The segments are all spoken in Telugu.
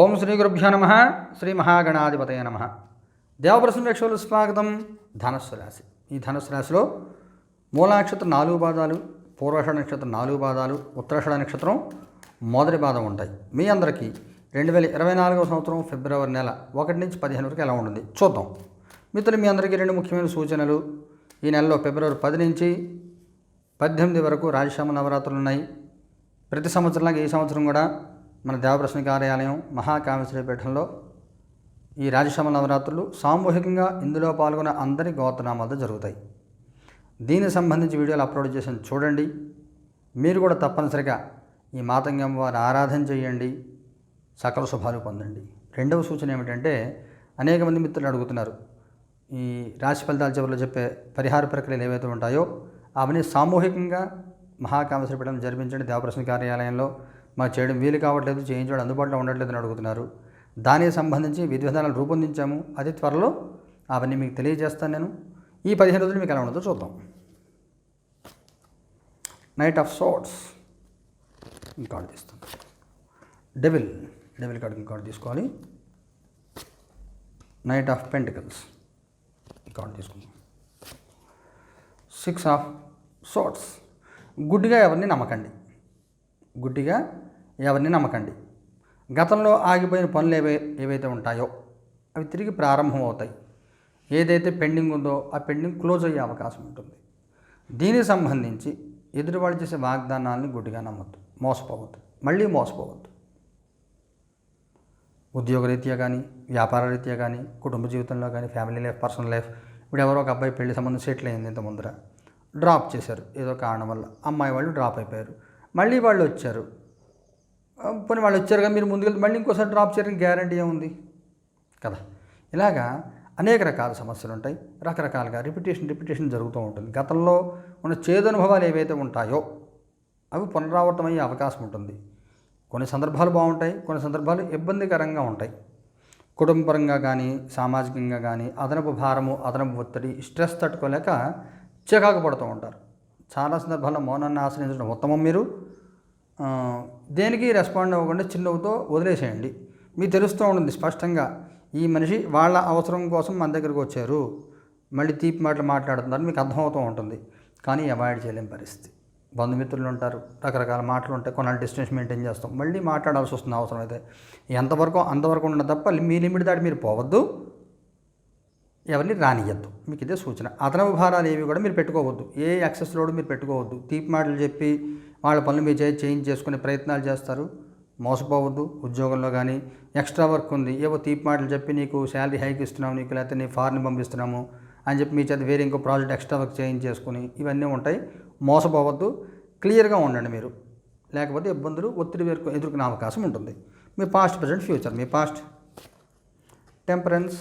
ఓం శ్రీ గురుభ్యో నమ. శ్రీ మహాగణాధిపతయ నమ. దేవప్రసన్న వీక్షకులు స్వాగతం. ధనస్సు రాశి. ఈ ధనుస్సు రాశిలో మూల నక్షత్రం నాలుగు పాదాలు పూర్వష నక్షత్రం నాలుగు పాదాలు ఉత్తరాషణ నక్షత్రం మొదటి పాదం ఉంటాయి. మీ అందరికీ రెండు వేల ఇరవై నాలుగవ సంవత్సరం ఫిబ్రవరి నెల ఒకటి నుంచి పదిహేను వరకు ఎలా ఉంటుంది? చూద్దాం. మిత్రులు మీ అందరికీ రెండు ముఖ్యమైన సూచనలు. ఈ నెలలో ఫిబ్రవరి పది నుంచి పద్దెనిమిది వరకు రాజశ్యామ నవరాత్రులు ఉన్నాయి. ప్రతి సంవత్సరంలాగా ఈ సంవత్సరం కూడా మన దేవప్రశ్న కార్యాలయం మహాకామేశ్వరపీఠంలో ఈ రాజశ్యామ నవరాత్రులు సామూహికంగా ఇందులో పాల్గొన్న అందరి గోత్రనామాలతో జరుగుతాయి. దీనికి సంబంధించి వీడియోలు అప్లోడ్ చేసిన చూడండి. మీరు కూడా తప్పనిసరిగా ఈ మాతంగం వారి ఆరాధన చేయండి. సకల శుభాలు పొందండి. రెండవ సూచన ఏమిటంటే అనేక మంది మిత్రులు అడుగుతున్నారు ఈ రాశి ఫలితాల చివరిలో చెప్పే పరిహార ప్రక్రియలు ఏవైతే ఉంటాయో అవన్నీ సామూహికంగా మహాకామేశ్వరపీఠం జరిపించండి దేవప్రశ్న కార్యాలయంలో మాకు చేయడం వీలు కావట్లేదు చేయించడం అందుబాటులో ఉండట్లేదని అడుగుతున్నారు. దానికి సంబంధించి విధి విధానాలు రూపొందించాము. అది త్వరలో అవన్నీ మీకు తెలియజేస్తాను నేను. ఈ పదిహేను రోజులు మీకు ఎలా ఉండదో చూద్దాం. నైట్ ఆఫ్ సోట్స్ కార్డు తీస్తాం డెవిల్ డెవిల్ కార్డు కార్డు తీసుకోవాలి. నైట్ ఆఫ్ పెంటికల్స్ కార్డు తీసుకుందాం. సిక్స్ ఆఫ్ సోట్స్ గుడ్గా ఎవరిని నమ్మకండి. గుడ్డిగా ఎవరిని నమ్మకండి. గతంలో ఆగిపోయిన పనులు ఏవై ఏవైతే ఉంటాయో అవి తిరిగి ప్రారంభం అవుతాయి ఏదైతే పెండింగ్ ఉందో ఆ పెండింగ్ క్లోజ్ అయ్యే అవకాశం ఉంటుంది. దీనికి సంబంధించి ఎదుటివాళ్ళు చేసే వాగ్దానాన్ని గుడ్డిగా నమ్మద్దు. మోసపోవద్దు. మళ్ళీ మోసపోవద్దు. ఉద్యోగరీత్యా కానీ వ్యాపార రీత్యా కానీ కుటుంబ జీవితంలో కానీ ఫ్యామిలీ లైఫ్ పర్సనల్ లైఫ్ ఇప్పుడు ఎవరో ఒక అబ్బాయి పెళ్ళి సంబంధం సెటిల్ అయింది ఇంత ముందర డ్రాప్ చేశారు. ఏదో కారణం వల్ల అమ్మాయి వాళ్ళు డ్రాప్ అయిపోయారు. మళ్ళీ వాళ్ళు వచ్చారు. పోనీ వాళ్ళు వచ్చారు కదా మీరు ముందుకెళ్తే మళ్ళీ ఇంకోసారి డ్రాప్ చేయడానికి గ్యారంటీ ఏముంది? కదా. ఇలాగా అనేక రకాల సమస్యలు ఉంటాయి. రకరకాలుగా రిపిటేషన్ రిపిటేషన్ జరుగుతూ ఉంటుంది. గతంలో ఉన్న చేదు అనుభవాలు ఏవైతే ఉంటాయో అవి పునరావృతం అయ్యే అవకాశం ఉంటుంది. కొన్ని సందర్భాలు బాగుంటాయి కొన్ని సందర్భాలు ఇబ్బందికరంగా ఉంటాయి. కుటుంబపరంగా కానీ సామాజికంగా కానీ అదనపు భారము అదనపు ఒత్తిడి స్ట్రెస్ తట్టుకోలేక చికాకు పడుతూ ఉంటారు. చాలా సందర్భాల్లో మౌనాన్ని ఆశ్రయించడం ఉత్తమం మీరు. దేనికి రెస్పాండ్ అవ్వకుండా చిన్నవుతో వదిలేసేయండి. మీకు తెలుస్తూ ఉంటుంది స్పష్టంగా ఈ మనిషి వాళ్ళ అవసరం కోసం మన దగ్గరకు వచ్చారు. మళ్ళీ తీపి మాటలు మాట్లాడుతున్నారు మీకు అర్థమవుతూ ఉంటుంది. కానీ అవాయిడ్ చేయలేని పరిస్థితి. బంధుమిత్రులు ఉంటారు రకరకాల మాటలు ఉంటాయి కొన్నాళ్ళు డిస్టెన్స్ మెయింటైన్ చేస్తాం. మళ్ళీ మాట్లాడాల్సి వస్తుంది అవసరం అయితే ఎంతవరకు అంతవరకు ఉండడం తప్ప మీ లిమిట్ దాటి మీరు పోవద్దు. ఎవరిని రానియద్దు మీకు ఇదే సూచన. అదనపు భారాలు ఏవి కూడా మీరు పెట్టుకోవద్దు. ఏ యాక్సెస్ లోడ్ మీరు పెట్టుకోవద్దు. తీపి మాటలు చెప్పి వాళ్ళ పనులు మీరు చేయి చేంజ్ చేసుకునే ప్రయత్నాలు చేస్తారు. మోసపోవద్దు. ఉద్యోగంలో కానీ ఎక్స్ట్రా వర్క్ ఉంది. ఏవో తీపి మాటలు చెప్పి నీకు శాలరీ హైక్ ఇస్తున్నాము నీకు లేకపోతే నీ ఫారెన్ పంపిస్తున్నాము అని చెప్పి మీ చేత వేరే ఇంకో ప్రాజెక్ట్ ఎక్స్ట్రా వర్క్ చేంజ్ చేసుకుని ఇవన్నీ ఉంటాయి. మోసపోవద్దు. క్లియర్గా ఉండండి మీరు. లేకపోతే ఇబ్బందులు ఒత్తిడి వేరు ఎదుర్కొనే అవకాశం ఉంటుంది. మీ past present future me past temperance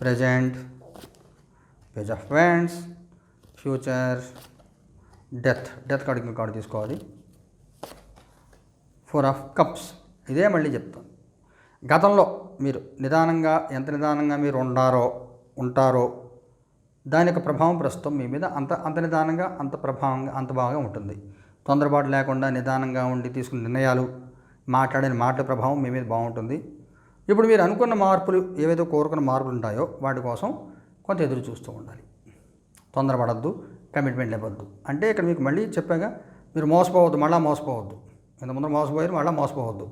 present page of friends future death death card ఇంకో కార్డు తీసుకోవాలి. ఫోర్ ఆఫ్ కప్స్ ఇదే మళ్ళీ చెప్తాను గతంలో మీరు నిదానంగా ఎంత నిదానంగా మీరు ఉండారో ఉంటారో దాని యొక్క ప్రభావం ప్రస్తుతం మీ మీద అంత అంత నిదానంగా అంత ప్రభావంగా అంత బాగా ఉంటుంది. తొందరపాటు లేకుండా నిదానంగా ఉండి తీసుకున్న నిర్ణయాలు మాట్లాడిన మాటల ప్రభావం మీ మీద బాగుంటుంది. ఇప్పుడు మీరు అనుకున్న మార్పులు ఏవైతే కోరుకున్న మార్పులు ఉంటాయో వాటి కోసం కొంత ఎదురు చూస్తూ ఉండాలి. తొందరపడద్దు కమిట్మెంట్ ఇవ్వద్దు అంటే ఇక్కడ మీకు మళ్ళీ చెప్పాగా మీరు మోసపోవద్దు మళ్ళీ మోసపోవద్దు. ఇంత ముందర మోసపోయారు మళ్ళీ మోసపోవద్దు.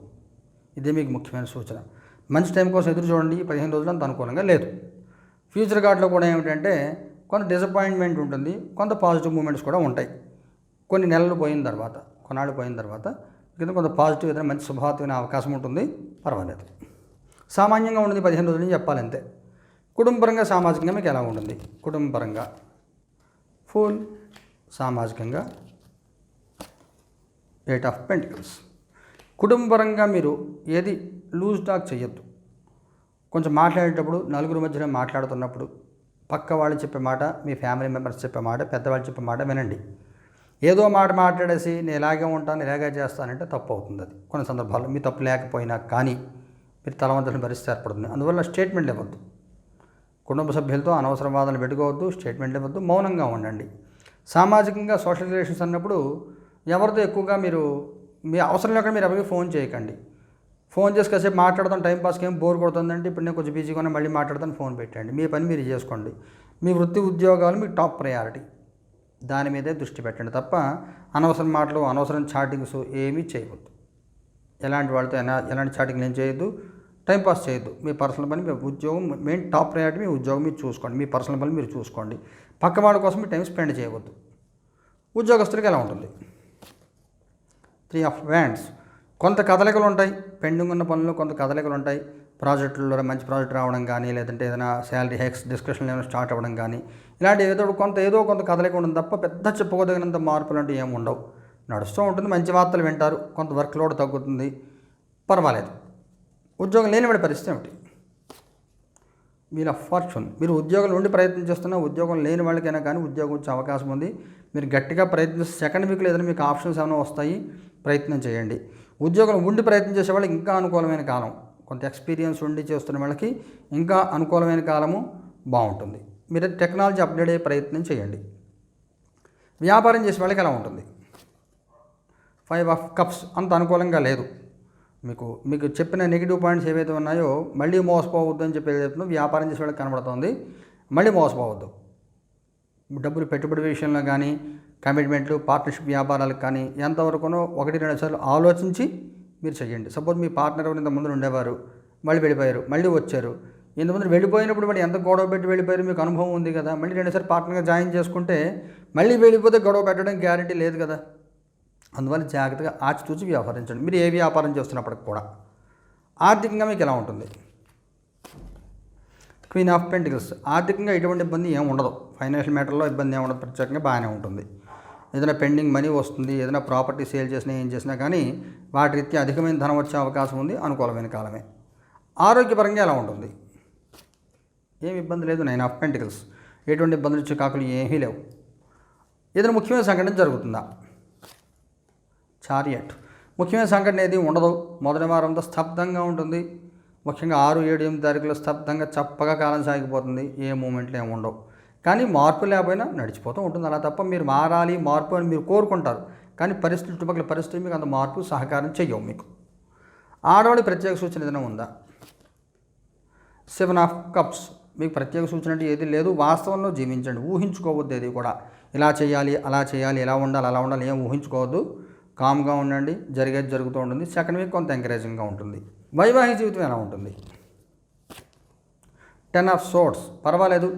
ఇదే మీకు ముఖ్యమైన సూచన. మంచి టైం కోసం ఎదురు చూడండి పదిహేను రోజులు అంత అనుకూలంగా లేదు. ఫ్యూచర్ కార్డులో కూడా ఏమిటంటే కొంత డిసప్పాయింట్మెంట్ ఉంటుంది కొంత పాజిటివ్ మూమెంట్స్ కూడా ఉంటాయి. కొన్ని నెలలు పోయిన తర్వాత కొన్నాళ్ళు పోయిన తర్వాత కింద కొంత పాజిటివ్ ఏదైనా మంచి శుభార్తమైన అవకాశం ఉంటుంది పర్వాలేదు. సామాన్యంగా ఉంటుంది పదిహేను రోజులు అని చెప్పాలి అంతే కుటుంబపరంగా సామాజికంగా మీకు ఎలా ఉంటుంది? కుటుంబపరంగా. ఫుల్ సామాజికంగా. ఎయిట్ ఆఫ్ పెంటికల్స్ కుటుంబపరంగా మీరు ఏది లూజ్ టాక్ చేయొద్దు. కొంచెం మాట్లాడేటప్పుడు నలుగురు మధ్యలో మాట్లాడుతున్నప్పుడు పక్క వాళ్ళు చెప్పే మాట మీ ఫ్యామిలీ మెంబర్స్ చెప్పే మాట పెద్దవాళ్ళు చెప్పే మాట వినండి. ఏదో మాట మాట్లాడేసి నేను ఇలాగే ఉంటాను ఇలాగే చేస్తానంటే తప్పు అవుతుంది అది. కొన్ని సందర్భాల్లో మీ తప్పు లేకపోయినా కానీ మీరు తలవంతులను పరిస్థితి ఏర్పడుతుంది. అందువల్ల స్టేట్మెంట్లు ఇవ్వద్దు. కుటుంబ సభ్యులతో అనవసర వాదనలు పెట్టుకోవద్దు స్టేట్మెంట్లు ఇవ్వద్దు మౌనంగా ఉండండి. సామాజికంగా సోషల్ రిలేషన్స్ అన్నప్పుడు ఎవరితో ఎక్కువగా మీరు మీ అవసరం లేకుండా మీరు ఎవరికి ఫోన్ చేయకండి. ఫోన్ చేసి కాసేపు మాట్లాడతాం టైం పాస్కి ఏం బోర్ కొడుతుందంటే ఇప్పుడు నేను కొంచెం బిజీగా ఉన్నా మళ్ళీ మాట్లాడతాను ఫోన్ పెట్టండి. మీ పని మీరు చేసుకోండి. మీ వృత్తి ఉద్యోగాలు మీ టాప్ ప్రయారిటీ దాని మీదే దృష్టి పెట్టండి తప్ప అనవసరం మాటలు అనవసరం చాటింగ్స్ ఏమీ చేయవద్దు. ఎలాంటి వాళ్ళతో ఎలా- ఎలాంటి చాటింగ్లు ఏం చేయొద్దు. టైం పాస్ చేయొద్దు. మీ పర్సనల్ పని మీ ఉద్యోగం మెయిన్ టాప్ ప్రయారిటీ మీ ఉద్యోగం మీరు చూసుకోండి. మీ పర్సనల్ పని మీరు చూసుకోండి. పక్క వాళ్ళ కోసం మీ టైం స్పెండ్ చేయవద్దు. ఉద్యోగస్తులకి ఎలా ఉంటుంది? Three of wands. కొంత కదలికలు ఉంటాయి. పెండింగ్ ఉన్న పనులు కొంత కదలికలు ఉంటాయి. ప్రాజెక్టుల్లో మంచి ప్రాజెక్ట్ రావడం కానీ లేదంటే ఏదైనా శాలరీ హెక్స్ డిస్కషన్ ఏమైనా స్టార్ట్ అవ్వడం కానీ ఇలాంటి ఏదో కొంత ఏదో కొంత కదలిక ఉండడం తప్ప పెద్ద చెప్పుకోదగినంత మార్పులు అంటే ఏమి ఉండవు. నడుస్తూ ఉంటుంది మంచి వార్తలు వింటారు కొంత వర్క్ లోడ్ తగ్గుతుంది పర్వాలేదు. ఉద్యోగం లేనివాడి పరిస్థితి ఏమిటి? Wheel of fortune. మీరు ఉద్యోగం నుండి ప్రయత్నం చేస్తున్నా ఉద్యోగం లేని వాళ్ళకైనా కానీ ఉద్యోగం వచ్చే అవకాశం ఉంది. మీరు గట్టిగా ప్రయత్నిస్తే సెకండ్ వీక్లో ఏదైనా మీకు ఆప్షన్స్ ఏమైనా వస్తాయి ప్రయత్నం చేయండి. ఉద్యోగం ఉండి ప్రయత్నం చేసే వాళ్ళకి ఇంకా అనుకూలమైన కాలం. కొంత ఎక్స్పీరియన్స్ ఉండి చేస్తున్న వాళ్ళకి ఇంకా అనుకూలమైన కాలము బాగుంటుంది. మీరు టెక్నాలజీ అప్డేట్ అయ్యే ప్రయత్నం చేయండి. వ్యాపారం చేసే వాళ్ళకి ఎలా ఉంటుంది. ఫైవ్ ఆఫ్ కప్స్ అంత అనుకూలంగా లేదు. మీకు మీకు చెప్పిన నెగిటివ్ పాయింట్స్ ఏవైతే ఉన్నాయో మళ్ళీ మోసపోవద్దు అని చెప్పి చెప్తున్నాం వ్యాపారం చేసే వాళ్ళకి కనబడుతుంది. మళ్ళీ మోసపోవద్దు. డబ్బులు పెట్టుబడి విషయంలో కానీ కమిట్మెంట్లు పార్ట్నర్షిప్ వ్యాపారాలకు కానీ ఎంతవరకునో ఒకటి రెండు సార్లు ఆలోచించి మీరు చేయండి. సపోజ్ మీ పార్ట్నర్ ఇంత ముందు ఉండేవారు మళ్ళీ వెళ్ళిపోయారు మళ్ళీ వచ్చారు. ఇంతమంది వెళ్ళిపోయినప్పుడు మరి ఎంత గొడవ పెట్టి వెళ్ళిపోయారు మీకు అనుభవం ఉంది కదా. మళ్ళీ రెండుసారి పార్ట్నర్గా జాయిన్ చేసుకుంటే మళ్ళీ వెళ్ళిపోతే గొడవ పెట్టడం గ్యారంటీ లేదు కదా. అందువల్ల జాగ్రత్తగా ఆచితూచి వ్యవహరించండి. మీరు ఏ వ్యాపారం చేస్తున్నప్పటికి కూడా ఆర్థికంగా మీకు ఎలా ఉంటుంది? క్వీన్ ఆఫ్ పెంటికల్స్ ఆర్థికంగా ఎటువంటి ఇబ్బంది ఏమి ఉండదు. ఫైనాన్షియల్ మ్యాటర్లో ఇబ్బంది ఏమి ఉండదు. ప్రత్యేకంగా బాగానే ఉంటుంది. ఏదైనా పెండింగ్ మనీ వస్తుంది ఏదైనా ప్రాపర్టీ సేల్ చేసినా ఏం చేసినా కానీ వాటి రీత్యా అధికమైన ధనం వచ్చే అవకాశం ఉంది అనుకూలమైన కాలమే. ఆరోగ్యపరంగా ఎలా ఉంటుంది? ఏమి ఇబ్బంది లేదు. నైన్ ఆఫ్ పెంటికల్స్ ఎటువంటి ఇబ్బందులు చికాకులు ఏమీ లేవు. ఏదైనా ముఖ్యమైన సంఘటన జరుగుతుందా? చారియట్ ముఖ్యమైన సంఘటన ఏది? ఉండదు. మొదటి వారంతో స్తబ్దంగా ఉంటుంది. ముఖ్యంగా ఆరు ఏడు ఎనిమిది తారీఖులో స్తబ్దంగా చప్పగా కాలం సాగిపోతుంది. ఏ మూమెంట్లు ఏమి ఉండవు. కానీ మార్పు లేకపోయినా నడిచిపోతూ ఉంటుంది. అలా తప్ప మీరు మారాలి మార్పు అని మీరు కోరుకుంటారు. కానీ పరిస్థితి చుట్టుపక్కల పరిస్థితి మీకు అంత మార్పు సహకారం చెయ్యవు మీకు. ఆడవాడి ప్రత్యేక సూచన ఏదైనా ఉందా? Seven of cups. మీకు ప్రత్యేక సూచన అంటే ఏది లేదు. వాస్తవంలో జీవించండి. ఊహించుకోవద్దు ఏది కూడా. ఇలా చేయాలి అలా చేయాలి ఎలా ఉండాలి అలా ఉండాలి. ఏం ఊహించుకోవద్దు. కామ్గా ఉండండి జరిగేది జరుగుతూ ఉంటుంది. సెకండ్ వీక్ కొంత ఎంకరేజింగ్గా ఉంటుంది. వైవాహిక జీవితం ఎలా ఉంటుంది? టెన్ ఆఫ్ సోర్ట్స్ పర్వాలేదు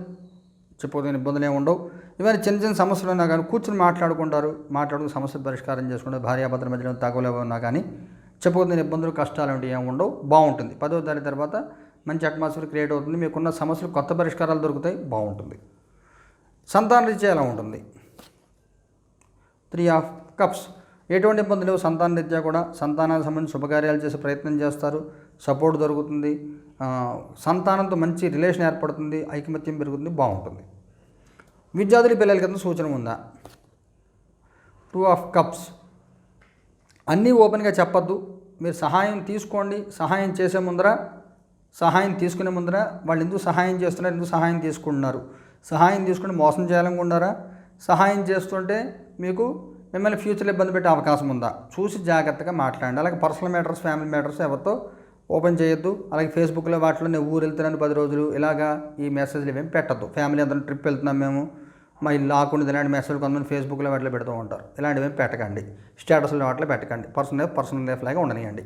చెప్పబోతున్న ఇబ్బందులు ఏమి ఉండవు. ఇవన్నీ చిన్న చిన్న సమస్యలు ఉన్నా కానీ కూర్చొని మాట్లాడుకుంటారు. మాట్లాడుకుని సమస్య పరిష్కారం చేసుకుంటారు భార్యాభర్తల మధ్యలో తగులు ఉన్నా కానీ చెప్పబోతున్న ఇబ్బందులు కష్టాలు అంటే ఏమి ఉండవు. బాగుంటుంది. పదో తారీఖు తర్వాత మంచి అట్మాస్ఫియర్ క్రియేట్ అవుతుంది. మీకున్న సమస్యలు కొత్త పరిష్కారాలు దొరుకుతాయి. బాగుంటుంది. సంతాన రీత్యా ఎలా ఉంటుంది? త్రీ ఆఫ్ కప్స్ ఎటువంటి ఇబ్బందులు లేవు. సంతాన రీత్యా కూడా సంతానానికి సంబంధించి శుభకార్యాలు చేసే ప్రయత్నం చేస్తారు. సపోర్ట్ దొరుకుతుంది. సంతానంతో మంచి రిలేషన్ ఏర్పడుతుంది. ఐకమత్యం పెరుగుతుంది. బాగుంటుంది. విద్యార్థుల పిల్లల కింద సూచన ఉందా? Two of cups. అన్నీ ఓపెన్గా చెప్పద్దు. మీరు సహాయం తీసుకోండి. సహాయం చేసే ముందర సహాయం తీసుకునే ముందర వాళ్ళు ఎందుకు సహాయం చేస్తున్నారు ఎందుకు సహాయం తీసుకుంటున్నారు? సహాయం తీసుకుని మోసం చేయాలనుకుంటున్నారా? సహాయం చేస్తుంటే మీకు మిమ్మల్ని ఫ్యూచర్లో ఇబ్బంది పెట్టే అవకాశం ఉందా? చూసి జాగ్రత్తగా మాట్లాడండి. అలాగే పర్సనల్ మ్యాటర్స్ ఫ్యామిలీ మ్యాటర్స్ ఎవరితో ఓపెన్ చేయొద్దు. అలాగే ఫేస్బుక్లో వాటిలో నేను ఊరు వెళ్తున్నాను పది రోజులు. ఇలాగా ఈ మెసేజ్లు ఏమేమి పెట్టద్దు. ఫ్యామిలీ అందరం ట్రిప్ వెళ్తున్నాం మేము. మా ఇల్లు ఆకుండా ఇలాంటి మెసేజ్ కొంతమంది ఫేస్బుక్లో వాటిలో పెడుతూ ఉంటారు. ఇలాంటివి ఏమి పెట్టకండి. స్టేటస్లో వాటిలో పెట్టకండి. పర్సనల్ లైఫ్ పర్సనల్ లైఫ్ లాగా ఉండనియండి.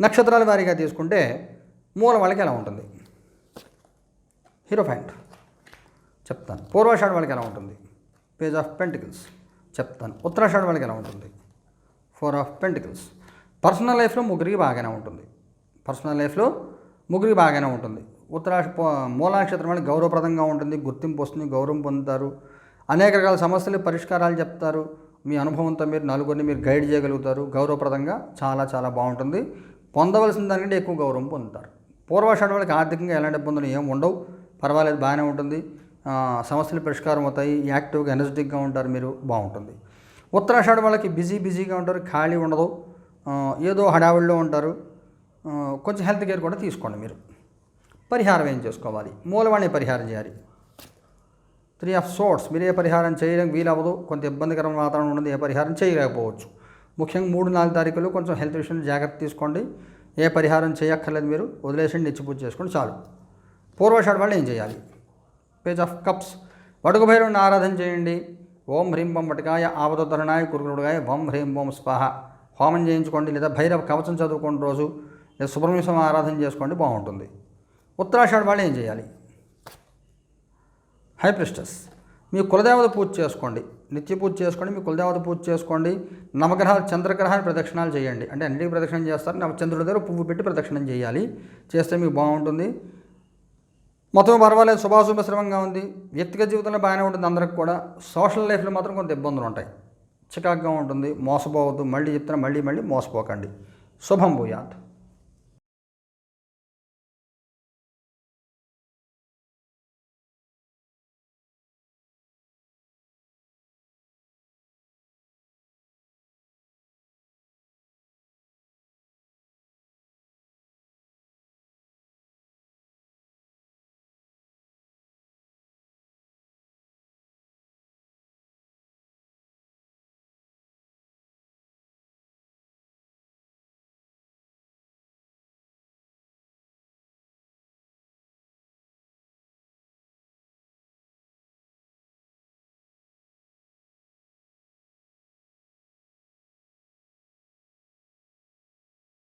నక్షత్రాల వారీగా తీసుకుంటే మూల వాళ్ళకి ఎలా ఉంటుంది? హీరో ఫ్యాంట్ చెప్తాను. పూర్వాషాఢ వాళ్ళకి ఎలా ఉంటుంది? పేజ్ ఆఫ్ పెంటికల్స్ చెప్తాను. ఉత్తరాషాఢ వాళ్ళకి ఎలా ఉంటుంది? ఫోర్ ఆఫ్ పెంటికల్స్ పర్సనల్ లైఫ్లో ముగ్గురికి బాగానే ఉంటుంది. పర్సనల్ లైఫ్లో ముగ్గురికి బాగానే ఉంటుంది. ఉత్తరాక్ష మూలాక్షేత్రం మూలా వాళ్ళకి గౌరవప్రదంగా ఉంటుంది గుర్తింపు వస్తుంది గౌరవం పొందుతారు. అనేక రకాల సమస్యలు పరిష్కారాలు చెప్తారు. మీ అనుభవంతో మీరు నలుగురిని మీరు గైడ్ చేయగలుగుతారు. గౌరవప్రదంగా చాలా చాలా బాగుంటుంది. పొందవలసిన దానికంటే ఎక్కువ గౌరవం పొందుతారు. పూర్వాషాఢ వాళ్ళకి ఆర్థికంగా ఎలాంటి ఇబ్బందులు ఏమి ఉండవు. పర్వాలేదు బాగానే ఉంటుంది. సమస్యలు పరిష్కారం అవుతాయి యాక్టివ్గా ఎనర్జెటిక్గా ఉంటారు మీరు బాగుంటుంది. ఉత్తరాషాఢ వాళ్ళకి బిజీ బిజీగా ఉంటారు ఖాళీ ఉండదు. ఏదో హడావిడిలో ఉంటారు. కొంచెం హెల్త్ కేర్ కూడా తీసుకోండి మీరు. పరిహారం ఏం చేసుకోవాలి? మూలవాణి పరిహారం చేయాలి. త్రీ ఆఫ్ సోర్స్ మీరు ఏ పరిహారం చేయడం వీలవ్వదు. కొంత ఇబ్బందికరమైన వాతావరణం ఉండదు ఏ పరిహారం చేయలేకపోవచ్చు. ముఖ్యంగా మూడు నాలుగు తారీఖులు కొంచెం హెల్త్ విషయంలో జాగ్రత్త తీసుకోండి. ఏ పరిహారం చేయక్కర్లేదు మీరు వదిలేసి నిచ్చిపూజ చేసుకోండి చాలు. పూర్వషాఢ వాళ్ళు ఏం చేయాలి? పేజ్ ఆఫ్ కప్స్ వడుగు భైరవుని ఆరాధన చేయండి. ఓం హ్రీం బొం వటకాయ ఆవతరణాయ కురుకుడుగాయ ఓం హ్రీం ఓం స్వాహ. హోమం చేయించుకోండి లేదా భైరవ కవచం చదువుకోండి రోజు లేదా సుబ్రహ్మణ్య స్వామి ఆరాధన చేసుకోండి బాగుంటుంది. ఉత్తరాషాఢ వాళ్ళు ఏం చేయాలి? హై ప్రిస్టస్ మీ కులదేవత పూజ చేసుకోండి. నిత్య పూజ చేసుకోండి మీ కులదేవత పూజ చేసుకోండి. నవగ్రహాలు చంద్రగ్రహాన్ని ప్రదక్షిణాలు చేయండి. అంటే అన్నిటికీ ప్రదక్షిణం చేస్తారు. నవ చంద్రుడి దగ్గర పువ్వు పెట్టి ప్రదక్షిణం చేయాలి. చేస్తే మీకు బాగుంటుంది. మొత్తం పర్వాలేదు శుభాశుభశ్రమంగా ఉంది. వ్యక్తిగత జీవితంలో బాగానే ఉంటుంది అందరికి కూడా. సోషల్ లైఫ్లో మాత్రం కొంత ఇబ్బందులు ఉంటాయి. చికాగ్గా ఉంటుంది మోసపోవద్దు మళ్ళీ చెప్తున్నా మళ్ళీ మళ్ళీ మోసపోకండి. శుభం భూయాత్.